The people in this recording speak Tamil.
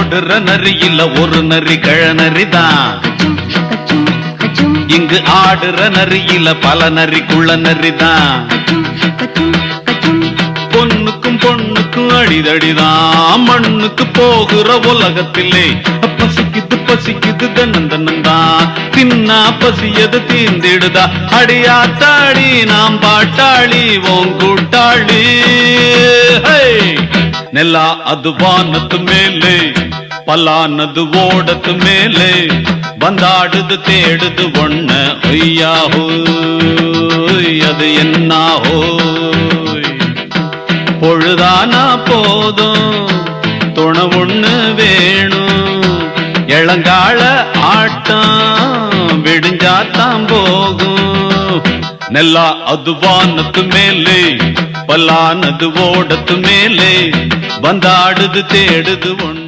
ஓடுற நரி இல்ல ஒரு நரி கழநரி தான் இங்கு ஆடுற நரி இல்ல பல நரி குள்ள நரி தான் பொண்ணுக்கும் பொண்ணுக்கும் அடிதடிதான். மண்ணுக்கு போகிற உலகத்திலே பசிக்குது பசிக்குது தன்னன் தன்னந்தான் தின்னா பசியது தீந்திடுதா அடியாத்தாடி நாம் பாட்டாளி ஓங்கூட்டாளி கூட்டாளி. நெல்லா அது வானத்து மேலே பல்லானது ஓடத்து மேலே வந்தாடுது தேடுது ஒண்ண ஒய்யா அது என்ன பொழுதானா போதும் துணை ஒண்ணு வேணும் இளங்கால ஆட்டம் விடிஞ்சாத்தான் போகும். நெல்லா அது வானத்து மேலே பல்லானது ஓடத்து மேலே வந்தாடுது தேடுது ஒன்று.